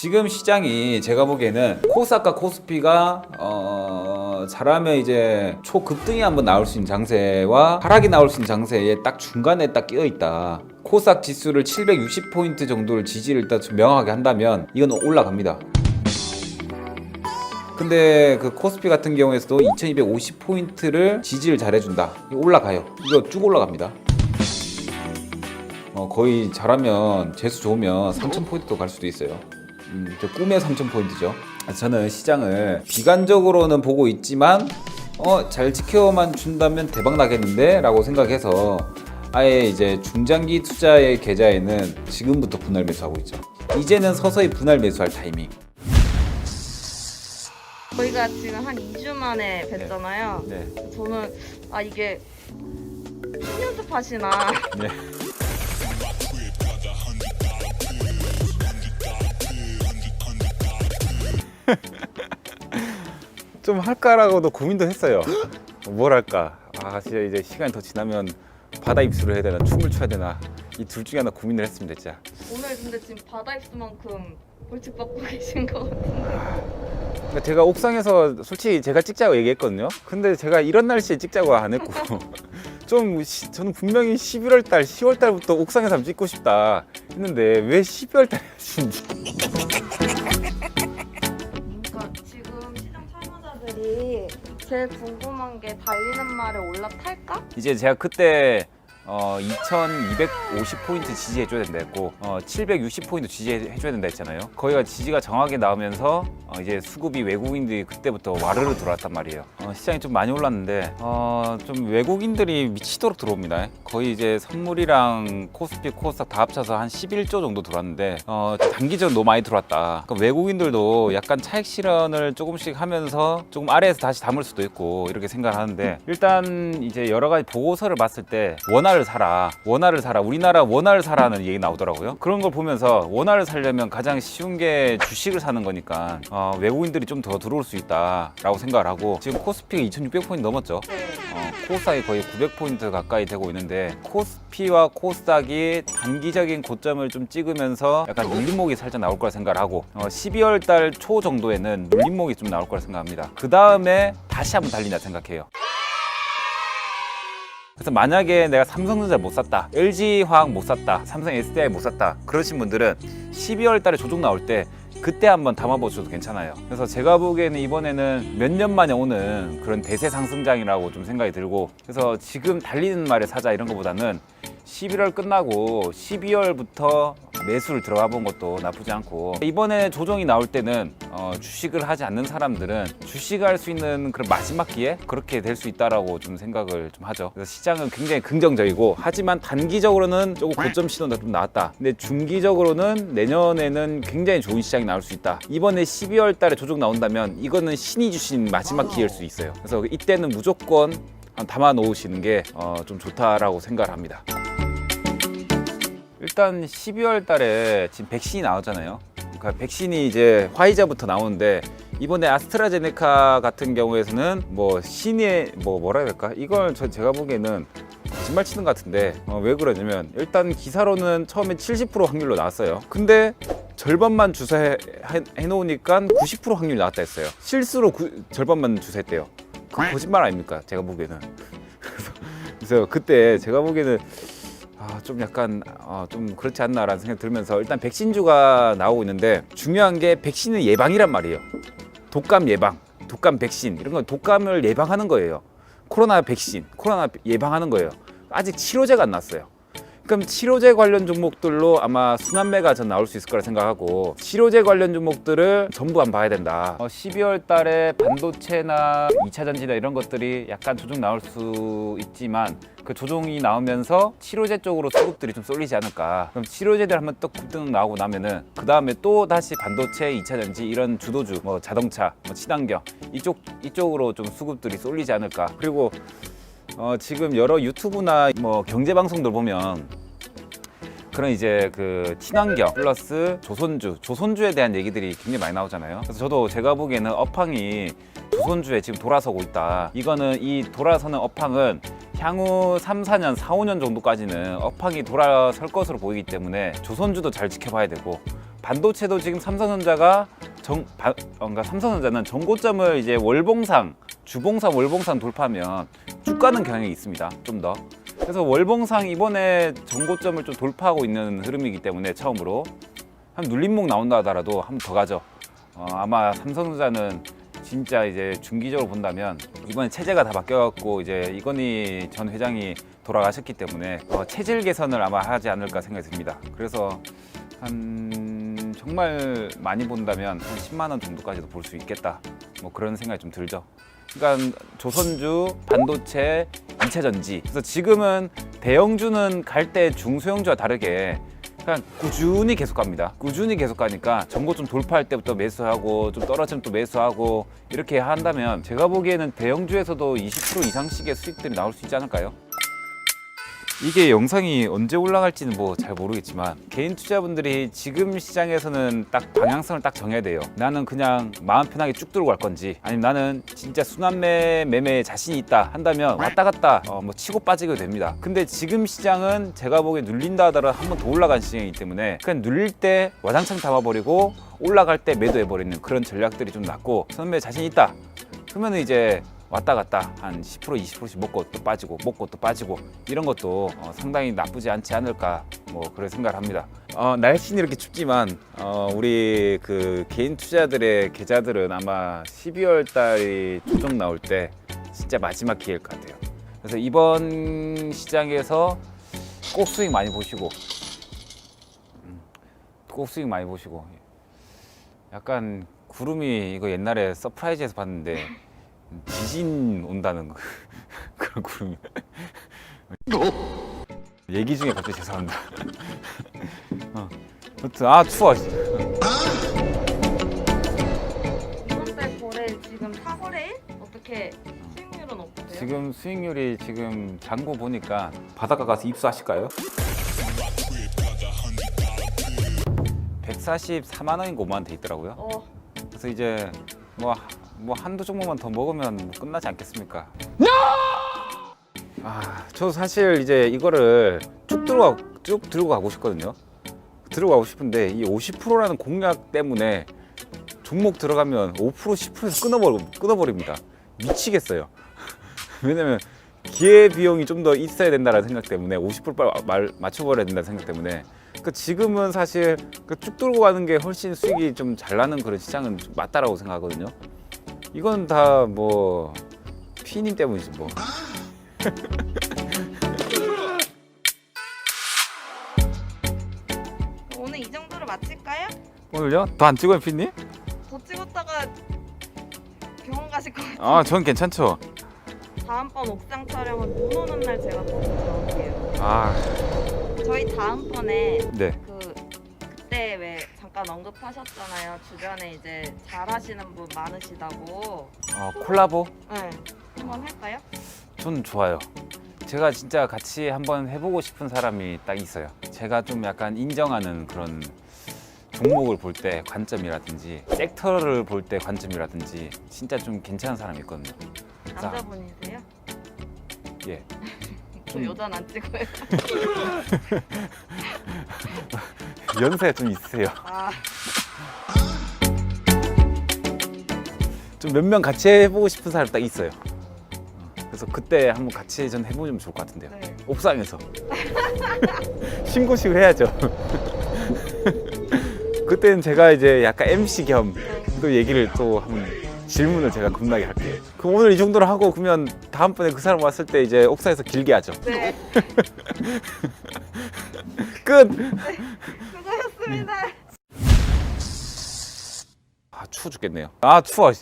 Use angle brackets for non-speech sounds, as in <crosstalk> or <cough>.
지금 시장이 제가 보기에는 코스닥과 코스피가 어, 잘하면 이제 초급등이 한번 나올 수 있는 장세와 하락이 나올 수 있는 장세에 딱 중간에 딱 끼어 있다. 코스닥 지수를 760포인트 정도를 지지를 일단 좀 명확하게 한다면 이건 올라갑니다. 근데 그 코스피 같은 경우에서도 2250포인트를 지지를 잘해준다. 올라가요. 이거 쭉 올라갑니다. 어, 거의 잘하면 재수 좋으면 3000포인트도 갈 수도 있어요. 음, 저 꿈의 3000포인트죠. 저는 시장을 비관적으로는 보고 있지만 어, 잘 지켜만 준다면 대박 나겠는데? 라고 생각해서 아예 이제 중장기 투자의 계좌에는 지금부터 분할 매수하고 있죠. 이제는 서서히 분할 매수할 타이밍. 저희가 지금 한 2주 만에 뵀잖아요. 네. 저는 아 이게 신연습 하시나 네. <laughs> <laughs> 좀 할까라고도 고민도 했어요. 뭘 할까? 아 진짜 이제 시간이 더 지나면 바다 입술을 해야 되나 춤을 춰야 되나 이 둘 중에 하나 고민을 했습니다 진짜. 오늘 근데 지금 바다 입수만큼 벌칙 받고 <laughs> 계신 것 같은데 제가 옥상에서 솔직히 제가 찍자고 얘기했거든요. 근데 제가 이런 날씨에 찍자고 안 했고 <laughs> 좀 시- 저는 분명히 11월 달, 10월 달부터 옥상에서 한번 찍고 싶다 했는데 왜 12월 달에 하시는지. 제일 궁금한 게 달리는 말에 올라탈까? 이제 제가 그때 어, 2250포인트 지지해줘야 된다 했고 어, 760포인트 지지해줘야 된다 했잖아요. 거기가 지지가 정확하게 나오면서 어, 이제 수급이 외국인들이 그때부터 와르르 들어왔단 말이에요. 어, 시장이 좀 많이 올랐는데 어, 좀 외국인들이 미치도록 들어옵니다. 거의 이제 선물이랑 코스피 코스닥 다 합쳐서 한 11조 정도 들어왔는데 어, 단기적으로 너무 많이 들어왔다. 그러니까 외국인들도 약간 차익 실현을 조금씩 하면서 조금 아래에서 다시 담을 수도 있고 이렇게 생각하는데 일단 이제 여러 가지 보고서를 봤을 때 원화를 사라 원화를 사라 우리나라 원화를 사라는 얘기 나오더라고요 그런 걸 보면서 원화를 사려면 가장 쉬운 게 주식을 사는 거니까 어, 외국인들이 좀 더 들어올 수 있다라고 생각을 하고 지금 코스피가 2600포인트 넘었죠 네. 어, 코스닥이 거의 900포인트 가까이 되고 있는데 코스피와 코스닥이 단기적인 고점을 좀 찍으면서 약간 눌림목이 살짝 나올 거라 생각을 하고 어, 12월 달 초 정도에는 눌림목이 좀 나올 거라 생각합니다. 그 다음에 다시 한번 달린다 생각해요. 그래서 만약에 내가 삼성전자 못 샀다, LG화학 못 샀다, 삼성 SDI 못 샀다 그러신 분들은 12월 달에 조정 나올 때 그때 한번 담아보셔도 괜찮아요. 그래서 제가 보기에는 이번에는 몇 년 만에 오는 그런 대세 상승장이라고 좀 생각이 들고 그래서 지금 달리는 말에 사자 이런 것보다는 11월 끝나고 12월부터 매수를 들어가 본 것도 나쁘지 않고 이번에 조정이 나올 때는 어, 주식을 하지 않는 사람들은 주식할 수 있는 그런 마지막 기회 그렇게 될 수 있다라고 좀 생각을 좀 하죠. 그래서 시장은 굉장히 긍정적이고 하지만 단기적으로는 조금 고점 신호가 좀 나왔다. 근데 중기적으로는 내년에는 굉장히 좋은 시장이 나올 수 있다. 이번에 12월 달에 조정 나온다면 이거는 신이 주신 마지막 기회일 수 있어요. 그래서 이때는 무조건 담아 놓으시는 게 좀 좋다라고 생각을 합니다. 일단 12월 달에 지금 백신이 나왔잖아요. 그러니까 백신이 이제 화이자부터 나오는데 이번에 아스트라제네카 같은 경우에서는 뭐 신의 뭐 뭐라 해야 될까? 이걸 저 제가 보기에는 거짓말 치는 것 같은데 어, 왜 그러냐면 일단 기사로는 처음에 70% 확률로 나왔어요. 근데 절반만 주사해 해- 해놓으니까 90% 확률 나왔다 했어요. 실수로 구- 절반만 주사했대요. 그 거짓말 아닙니까? 제가 보기에는. <laughs> 그래서 그때 제가 보기에는 아, 좀 약간 어, 좀 그렇지 않나라는 생각이 들면서 일단 백신주가 나오고 있는데 중요한 게 백신은 예방이란 말이에요. 독감 예방, 독감 백신 이런 건 독감을 예방하는 거예요. 코로나 백신, 코로나 예방하는 거예요. 아직 치료제가 안 났어요. 그럼 치료제 관련 종목들로 아마 순환매가 전 나올 수 있을 거라 생각하고 치료제 관련 종목들을 전부 안 봐야 된다. 어, 12월 달에 반도체나 2차 전지나 이런 것들이 약간 조정 나올 수 있지만 그 조정이 나오면서 치료제 쪽으로 수급들이 좀 쏠리지 않을까. 그럼 치료제들 한번 또 급등 나오고 나면은 그 다음에 또 다시 반도체, 2차 전지 이런 주도주, 뭐 자동차, 뭐 친환경 이쪽 이쪽으로 좀 수급들이 쏠리지 않을까. 그리고 어, 지금 여러 유튜브나 뭐 경제 방송들 보면 그런 이제 그 친환경 플러스 조선주, 조선주에 대한 얘기들이 굉장히 많이 나오잖아요. 그래서 저도 제가 보기에는 업황이 조선주에 지금 돌아서고 있다. 이거는 이 돌아서는 업황은 향후 3, 4년, 4, 5년 정도까지는 업황이 돌아설 것으로 보이기 때문에 조선주도 잘 지켜봐야 되고 반도체도 지금 삼성전자가 정, 바, 어, 그러니까 삼성전자는 정고점을 이제 월봉상, 주봉상, 월봉상 돌파하면 쭉 가는 경향이 있습니다. 좀 더. 그래서 월봉상 이번에 정고점을 좀 돌파하고 있는 흐름이기 때문에 처음으로 한 눌림목 나온다 하더라도 한 번 더 가죠. 어, 아마 삼성전자는 진짜 이제 중기적으로 본다면 이번에 체제가 다 바뀌어갖고 이제 이건희 전 회장이 돌아가셨기 때문에 어, 체질 개선을 아마 하지 않을까 생각이 듭니다. 그래서 한 정말 많이 본다면 한 10만 원 정도까지도 볼 수 있겠다. 뭐 그런 생각이 좀 들죠. 그러니까 조선주, 반도체, 2차 전지. 그래서 지금은 대형주는 갈 때 중소형주와 다르게 그냥 꾸준히 계속 갑니다. 꾸준히 계속 가니까 정고 좀 돌파할 때부터 매수하고 좀 떨어지면 또 매수하고 이렇게 한다면 제가 보기에는 대형주에서도 20% 이상씩의 수익들이 나올 수 있지 않을까요? 이게 영상이 언제 올라갈지는 뭐 잘 모르겠지만 개인 투자분들이 지금 시장에서는 딱 방향성을 딱 정해야 돼요. 나는 그냥 마음 편하게 쭉 들고 갈 건지 아니면 나는 진짜 순환매 매매에 자신이 있다 한다면 왔다 갔다 어, 뭐 치고 빠지게 됩니다. 근데 지금 시장은 제가 보기에 눌린다 하더라도 한 번 더 올라간 시장이기 때문에 그냥 눌릴 때 와장창 담아버리고 올라갈 때 매도해버리는 그런 전략들이 좀 낫고 순환매에 자신 있다. 그러면 이제 왔다 갔다 한 10% 20%씩 먹고 또 빠지고 먹고 또 빠지고 이런 것도 어, 상당히 나쁘지 않지 않을까 뭐 그런 생각을 합니다. 어, 날씨는 이렇게 춥지만 어, 우리 그 개인 투자들의 계좌들은 아마 12월 달이 조정 나올 때 진짜 마지막 기회일 것 같아요. 그래서 이번 시장에서 꼭 수익 많이 보시고 음, 꼭 수익 많이 보시고 약간 구름이 이거 옛날에 서프라이즈에서 봤는데 지진 온다는 거 <laughs> 그런 구름이 얘기 중에 갑자기 죄송합니다. <laughs> 어. 아무튼 아 추워. 이번 달 거래 지금 4거래일? 어떻게 수익률은 어떠세요? 지금 수익률이 지금 잔고 보니까 바닷가 가서 입수하실까요? 144만 원인가 5만 원 돼 있더라고요. 어, 그래서 이제 뭐, 뭐 한두 종목만 더 먹으면 뭐 끝나지 않겠습니까? 아, 저 사실 이제 이거를 쭉 들고 가- 쭉 들고 가고 싶거든요. 들고 가고 싶은데 이 50%라는 공약 때문에 종목 들어가면 5% 10%에서 끊어버리, 끊어버립니다. 미치겠어요. <laughs> 왜냐면 기회 비용이 좀 더 있어야 된다는 생각 때문에 50% 빨리 말, 맞춰버려야 된다는 생각 때문에 그 지금은 사실 그 쭉 들고 가는 게 훨씬 수익이 좀 잘 나는 그런 시장은 좀 맞다라고 생각하거든요. 이건 다 뭐 피님 때문이지 뭐. <laughs> 오늘 이 정도로 마칠까요? 오늘요? 더 안 찍어요 피님? 더 찍었다가 병원 가실 것 같아요. 아, 전 괜찮죠. 다음번 옥상 촬영은 눈 오는 날 제가 또 들어올게요. 아, 저희 다음번에 네. 그 잠깐 언급하셨잖아요. 주변에 이제 잘하시는 분 많으시다고. 어, 콜라보? 네. 한번 할까요? 전 좋아요. 제가 진짜 같이 한번 해보고 싶은 사람이 딱 있어요. 제가 좀 약간 인정하는 그런 종목을 볼 때 관점이라든지 섹터를 볼 때 관점이라든지 진짜 좀 괜찮은 사람이 있거든요. 남자분이세요? 예. <laughs> 저 좀- 여자는 안 찍어요. <laughs> <laughs> 연세가 좀 있으세요. 아, 좀 몇 명 같이 해보고 싶은 사람 딱 있어요. 어, 그래서 그때 한번 같이 전 해보면 좋을 것 같은데요. 네. 옥상에서 신고식을 해야죠. <laughs> 그때는 제가 이제 약간 MC 겸 또 얘기를 또 한번 질문을 제가 겁나게 할게요. 그럼 오늘 이 정도로 하고 그러면 다음번에 그 사람 왔을 때 이제 옥상에서 길게 하죠. 네. <laughs> 끝. 수고하셨습니다. 아 추워 죽겠네요. 아 추워.